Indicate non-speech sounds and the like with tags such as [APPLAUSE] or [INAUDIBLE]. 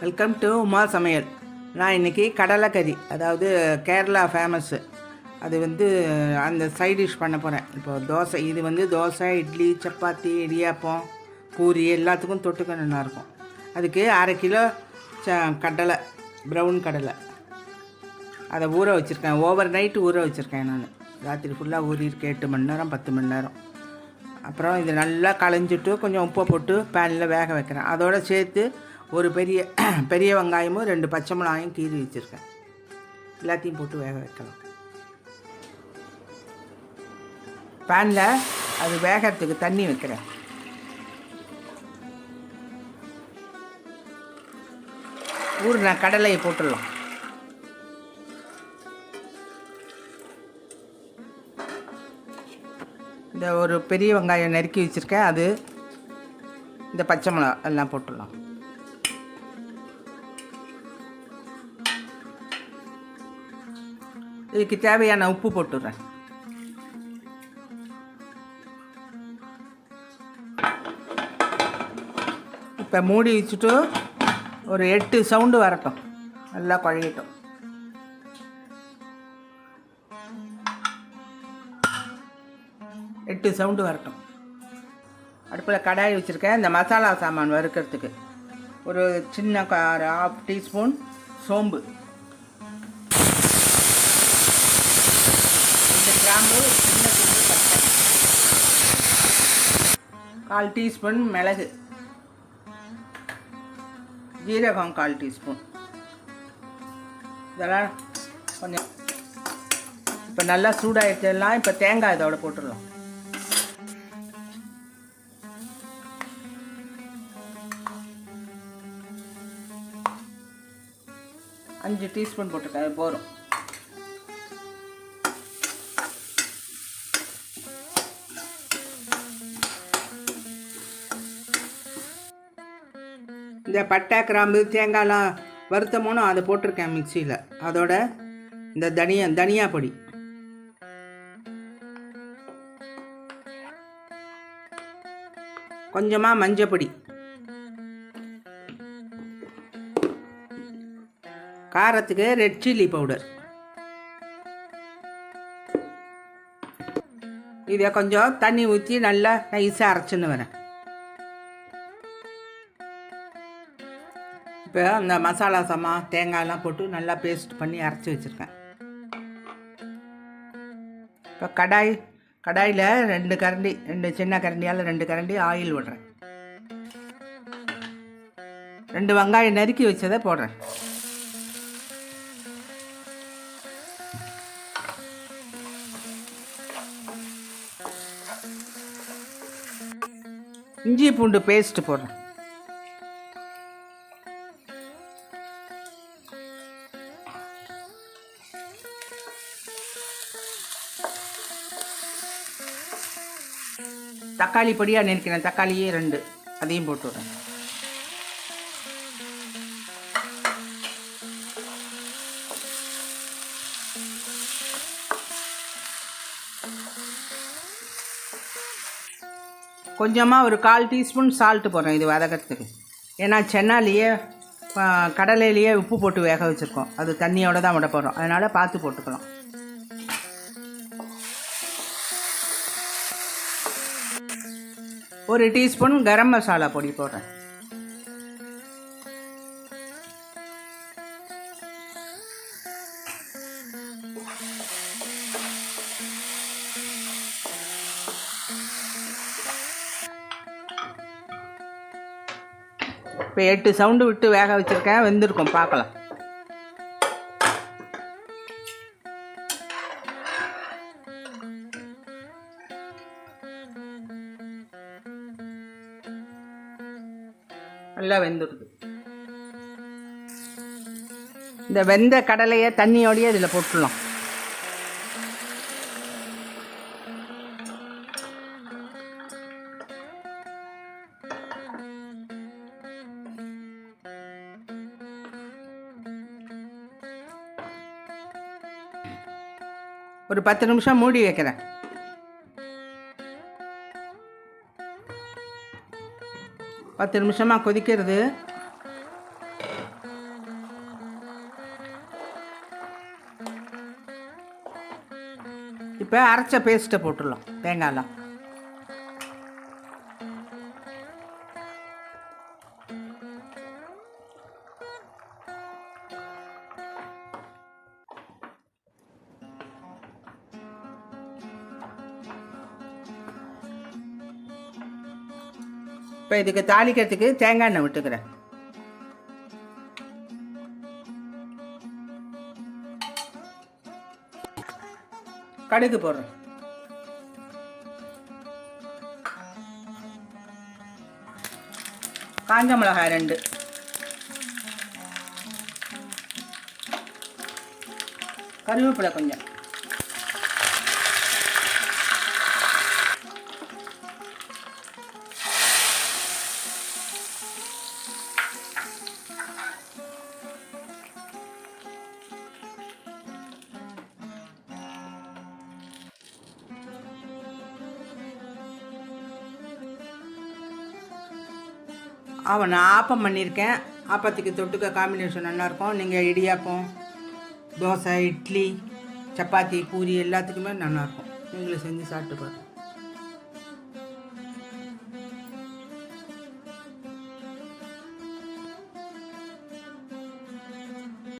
Welcome to Uma சமையல் நான் இன்றைக்கி கடலைக்கறி அதாவது கேரளா ஃபேமஸ்ஸு அது வந்து அந்த சைட் டிஷ் பண்ண போகிறேன் இப்போ தோசை இது வந்து தோசை இட்லி சப்பாத்தி இடியாப்பம் பூரி எல்லாத்துக்கும் தொட்டுக்க நல்லாயிருக்கும் அதுக்கு அரை கிலோ ச கடலை ப்ரௌன் கடலை. அதை ஊற வச்சுருக்கேன். ஓவர் நைட்டு ஊற வச்சுருக்கேன் நான். ராத்திரி ஃபுல்லாக ஊறியிருக்கு எட்டு மணி நேரம் பத்து மணி நேரம். அப்புறம் இது நல்லா களைஞ்சிட்டு கொஞ்சம் உப்பை போட்டு பேனில் வேக வைக்கிறேன். அதோடு சேர்த்து ஒரு பெரிய [CLEARS THROAT] பெரிய வெங்காயமும் ரெண்டு பச்சை மிளகாயும் கீறி வச்சுருக்கேன். எல்லாத்தையும் போட்டு வேக வைக்கலாம். பேனில் அது வேகறதுக்கு தண்ணி வைக்கிறேன். ஊறின கடலையை போட்டுடலாம். இந்த ஒரு பெரிய வெங்காயம் நறுக்கி வச்சுருக்கேன். அது இந்த பச்சை மிளகா எல்லாம் போட்டுடலாம். இதுக்கு தேவையான உப்பு போட்டுடுறேன் இப்போ மூடி வச்சுட்டு ஒரு எட்டு சவுண்டு வரட்டும். நல்லா குழையட்டும். எட்டு சவுண்டு வரட்டும். அடுப்பில் கடாய் வச்சுருக்கேன். இந்த மசாலா சாமான் வறுக்கிறதுக்கு. ஒரு சின்ன கார ஹாஃப் டீஸ்பூன் சோம்பு. கிராம்பு சின்ன துண்டு பட்டை. கால் டீஸ்பூன் மிளகு. ஜீரகம் கால் டீஸ்பூன். இதெல்லாம் கொஞ்சம் இப்போ நல்லா சூடாயிடுச்செல்லாம் இப்போ தேங்காய் இதோட போட்டுடலாம். அஞ்சு டீஸ்பூன் போட்டுக்க போகிறோம் இந்த பட்டை கிராம்பு தேங்காய்லாம் வறுத்தமோனோ அதை போட்டிருக்கேன் மிக்சியில். அதோட இந்த தனியா தனியா பொடி. கொஞ்சமாக மஞ்சள் பொடி. காரத்துக்கு ரெட் சில்லி பவுடர் இதை கொஞ்சம் தண்ணி ஊற்றி நல்லா நைஸாக அரைச்சின்னு வரேன். இப்போ அந்த மசாலா சமா தேங்காயெல்லாம் போட்டு நல்லா பேஸ்ட் பண்ணி அரைச்சி வச்சுருக்கேன். இப்போ கடாய் கடாயில் ரெண்டு கரண்டி ரெண்டு சின்ன கரண்டியால் ரெண்டு கரண்டி ஆயில் விடுறேன். ரெண்டு வெங்காயம் நறுக்கி வச்சதை போடுறேன். இஞ்சி பூண்டு பேஸ்ட் போடுறேன். தக்காளி பொடியாக நினைக்கிறேன். தக்காளியே ரெண்டு. அதையும் போட்டு விட்றேன். கொஞ்சமாக ஒரு கால் டீஸ்பூன் சால்ட்டு போடுறேன் இது வதக்கிறதுக்கு. ஏன்னா சென்னாலேயே கடலையிலேயே உப்பு போட்டு வேக வச்சுருக்கோம். அது தண்ணியோடு தான் விட போகிறோம் அதனால் பார்த்து போட்டுக்கலாம். ஒரு டீஸ்பூன் கரம் மசாலா பொடி போடுறேன். இப்போ எட்டு சவுண்டு விட்டு வேக வச்சுருக்கேன் வெந்திருக்கும் பார்க்கலாம். நல்லா வெந்துடுது இந்த வெந்த கடலையை தண்ணியோடையே இதில் போட்டுடலாம். ஒரு பத்து நிமிஷம் மூடி வைக்கிறேன். பத்து நிமிஷமாக கொதிக்கிறது. இப்போ அரைச்ச பேஸ்ட்டை போட்டுடலாம். தேங்காயெலாம். இப்போ இதுக்கு தாளிக்கிறதுக்கு தேங்காய் எண்ணெய் விட்டுக்கிறேன். கடுகு போடுறேன். காஞ்ச மிளகாய் ரெண்டு. கருவேப்பிலை கொஞ்சம். அவன் நான் ஆப்பம் பண்ணியிருக்கேன். ஆப்பத்துக்கு தொட்டுக்க காம்பினேஷன் நல்லாயிருக்கும் நீங்கள் இடியாப்பம் தோசை இட்லி சப்பாத்தி பூரி எல்லாத்துக்குமே நல்லாயிருக்கும் நீங்களும் செஞ்சு சாப்பிட்டு பாருங்கள்